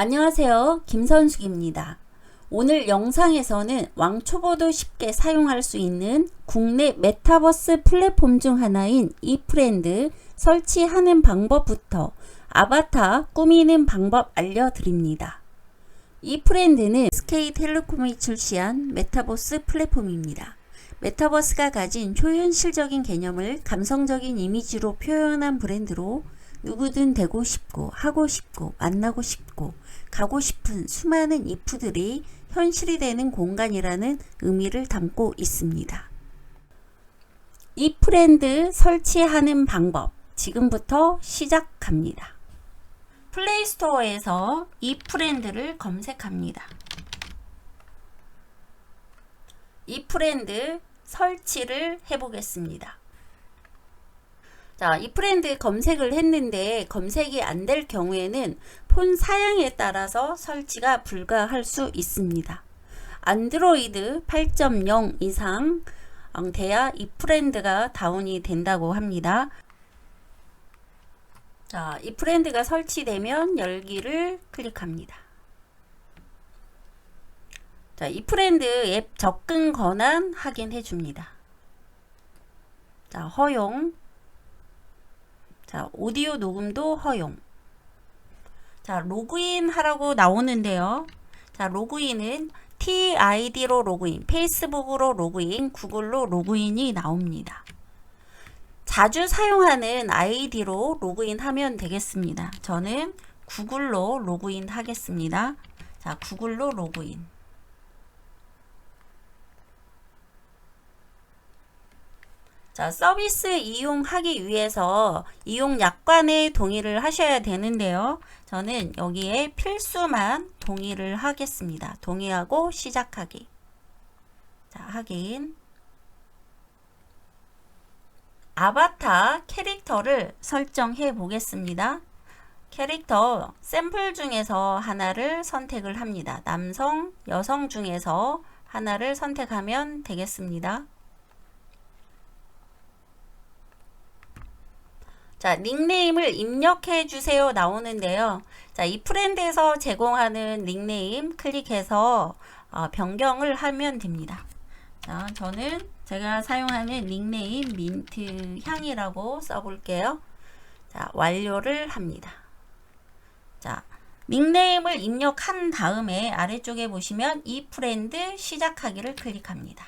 안녕하세요. 김선숙입니다. 오늘 영상에서는 왕초보도 쉽게 사용할 수 있는 국내 메타버스 플랫폼 중 하나인 이프렌드 설치하는 방법부터 아바타 꾸미는 방법 알려드립니다. 이프렌드는 SK텔레콤이 출시한 메타버스 플랫폼입니다. 메타버스가 가진 초현실적인 개념을 감성적인 이미지로 표현한 브랜드로 누구든 되고 싶고 하고 싶고 만나고 싶고 가고 싶은 수많은 이프들이 현실이 되는 공간이라는 의미를 담고 있습니다. 이 프렌드 설치하는 방법 지금부터 시작합니다. 플레이스토어에서 이 프렌드를 검색합니다. 이 프렌드 설치를 해보겠습니다. 자, 이 프렌드 검색을 했는데 검색이 안 될 경우에는 폰 사양에 따라서 설치가 불가할 수 있습니다. 안드로이드 8.0 이상 돼야 이 프렌드가 다운이 된다고 합니다. 자, 이 프렌드가 설치되면 열기를 클릭합니다. 자, 이 프렌드 앱 접근 권한 확인해 줍니다. 자, 허용. 자, 오디오 녹음도 허용. 자, 로그인 하라고 나오는데요. 자, 로그인은 TID로 로그인, 페이스북으로 로그인, 구글로 로그인이 나옵니다. 자주 사용하는 아이디로 로그인하면 되겠습니다. 저는 구글로 로그인 하겠습니다. 자, 구글로 로그인. 자, 서비스 이용하기 위해서 이용 약관에 동의를 하셔야 되는데요. 저는 여기에 필수만 동의를 하겠습니다. 동의하고 시작하기. 자, 확인. 아바타 캐릭터를 설정해 보겠습니다. 캐릭터 샘플 중에서 하나를 선택을 합니다. 남성, 여성 중에서 하나를 선택하면 되겠습니다. 자, 닉네임을 입력해 주세요 나오는데요. 자, 이 프렌드에서 제공하는 닉네임 클릭해서 어, 변경을 하면 됩니다. 자, 저는 제가 사용하는 닉네임 민트 향이라고 써볼게요. 자, 완료를 합니다. 자, 닉네임을 입력한 다음에 아래쪽에 보시면 이 프렌드 시작하기를 클릭합니다.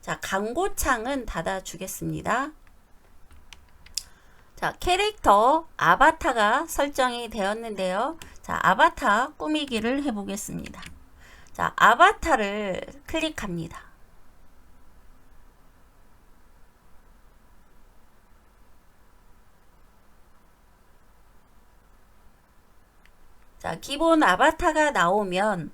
자, 광고창은 닫아주겠습니다. 자, 캐릭터 아바타가 설정이 되었는데요. 자, 아바타 꾸미기를 해보겠습니다. 자, 아바타를 클릭합니다. 자, 기본 아바타가 나오면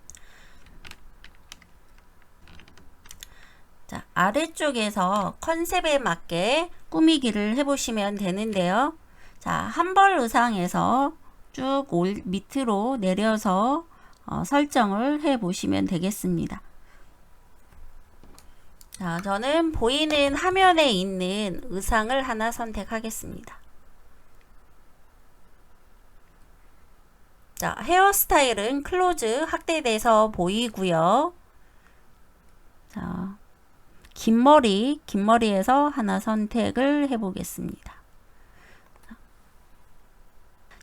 자, 아래쪽에서 컨셉에 맞게 꾸미기를 해보시면 되는데요. 자, 한벌 의상에서 쭉 올, 밑으로 내려서 어, 설정을 해 보시면 되겠습니다. 자, 저는 보이는 화면에 있는 의상을 하나 선택하겠습니다. 자, 헤어스타일은 클로즈 확대돼서 보이고요. 자, 긴 머리, 긴 머리에서 하나 선택을 해보겠습니다.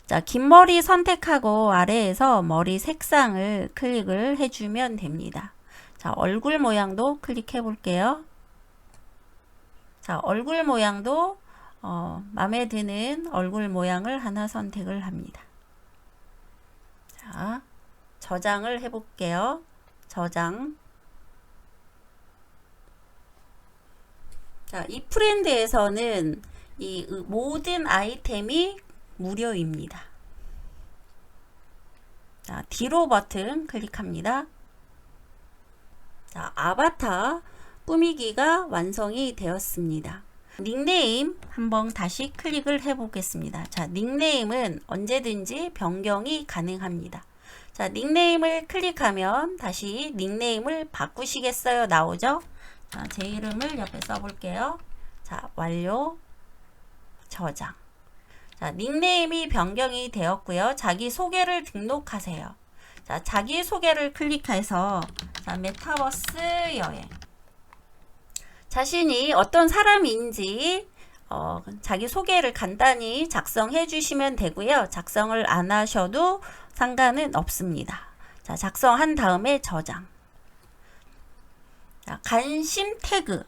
자, 긴 머리 선택하고 아래에서 머리 색상을 클릭을 해주면 됩니다. 자, 얼굴 모양도 클릭해 볼게요. 자, 얼굴 모양도 어, 마음에 드는 얼굴 모양을 하나 선택을 합니다. 자, 저장을 해 볼게요. 저장. 자, 이 프렌드에서는 이 모든 아이템이 무료입니다. 자, 뒤로 버튼 클릭합니다. 자, 아바타 꾸미기가 완성이 되었습니다. 닉네임 한번 다시 클릭을 해 보겠습니다. 자, 닉네임은 언제든지 변경이 가능합니다. 자, 닉네임을 클릭하면 다시 닉네임을 바꾸시겠어요? 나오죠? 자, 제 이름을 옆에 써볼게요. 자, 완료, 저장. 자, 닉네임이 변경이 되었고요. 자기 소개를 등록하세요. 자, 자기 소개를 클릭해서 자, 메타버스 여행. 자신이 어떤 사람인지 어, 자기 소개를 간단히 작성해 주시면 되고요. 작성을 안 하셔도 상관은 없습니다. 자, 작성한 다음에 저장. 자, 관심 태그.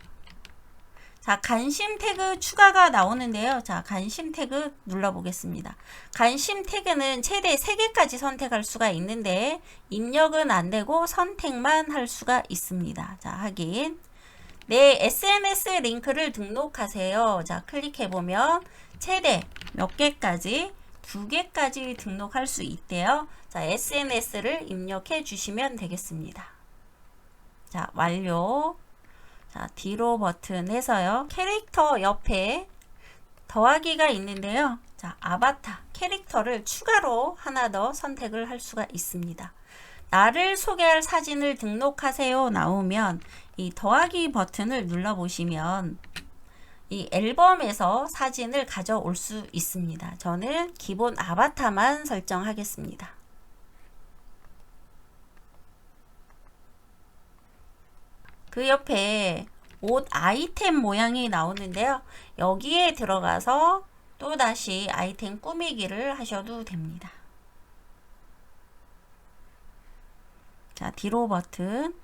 자, 관심 태그 추가가 나오는데요. 자, 관심 태그 눌러보겠습니다. 관심 태그는 최대 3개까지 선택할 수가 있는데 입력은 안 되고 선택만 할 수가 있습니다. 자, 확인. 내 SNS 링크를 등록하세요. 자, 클릭해 보면 최대 몇 개까지 두 개까지 등록할 수 있대요. 자, SNS를 입력해 주시면 되겠습니다. 자, 완료. 자, 뒤로 버튼 해서요. 캐릭터 옆에 더하기가 있는데요. 자, 아바타 캐릭터를 추가로 하나 더 선택을 할 수가 있습니다. 나를 소개할 사진을 등록하세요 나오면 이 더하기 버튼을 눌러 보시면 이 앨범에서 사진을 가져올 수 있습니다. 저는 기본 아바타만 설정하겠습니다. 그 옆에 옷 아이템 모양이 나오는데요. 여기에 들어가서 또다시 아이템 꾸미기를 하셔도 됩니다. 자, 뒤로 버튼.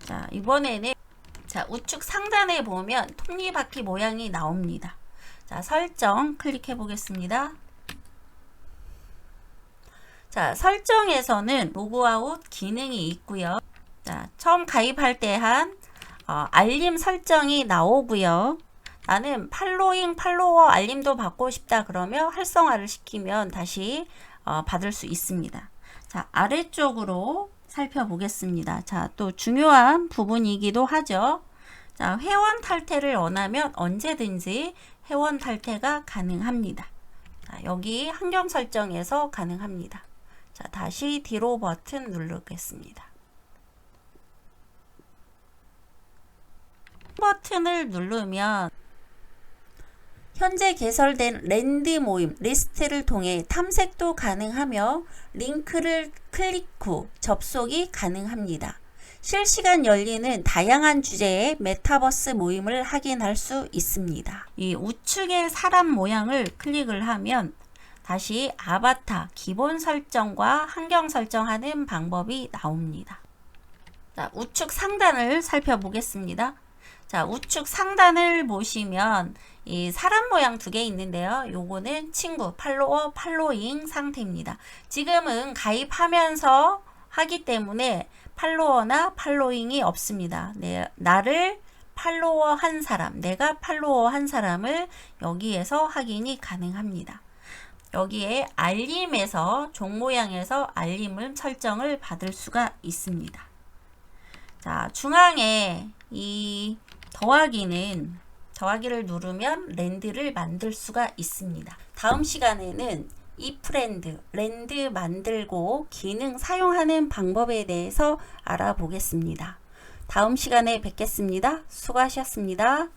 자, 이번에는 자, 우측 상단에 보면 톱니바퀴 모양이 나옵니다. 자, 설정 클릭해 보겠습니다. 자, 설정에서는 로그아웃 기능이 있고요. 자, 처음 가입할 때 한 어, 알림 설정이 나오고요. 나는 팔로잉 팔로워 알림도 받고 싶다 그러면 활성화를 시키면 다시 어, 받을 수 있습니다. 자, 아래쪽으로 살펴보겠습니다. 자, 또 중요한 부분이기도 하죠. 자, 회원 탈퇴를 원하면 언제든지 회원 탈퇴가 가능합니다. 자, 여기 환경 설정에서 가능합니다. 자, 다시 뒤로 버튼 누르겠습니다. 버튼을 누르면 현재 개설된 랜드 모임 리스트를 통해 탐색도 가능하며 링크를 클릭 후 접속이 가능합니다. 실시간 열리는 다양한 주제의 메타버스 모임을 확인할 수 있습니다. 이 우측의 사람 모양을 클릭을 하면 다시 아바타 기본 설정과 환경 설정하는 방법이 나옵니다. 자, 우측 상단을 살펴보겠습니다. 자, 우측 상단을 보시면 이 사람 모양 두 개 있는데요. 요거는 친구, 팔로워, 팔로잉 상태입니다. 지금은 가입하면서 하기 때문에 팔로워나 팔로잉이 없습니다. 네, 나를 팔로워 한 사람, 내가 팔로워 한 사람을 여기에서 확인이 가능합니다. 여기에 알림에서 종 모양에서 알림을 설정을 받을 수가 있습니다. 자, 중앙에 이 더하기는 더하기를 누르면 랜드를 만들 수가 있습니다. 다음 시간에는 이 프렌드, 랜드 만들고 기능 사용하는 방법에 대해서 알아보겠습니다. 다음 시간에 뵙겠습니다. 수고하셨습니다.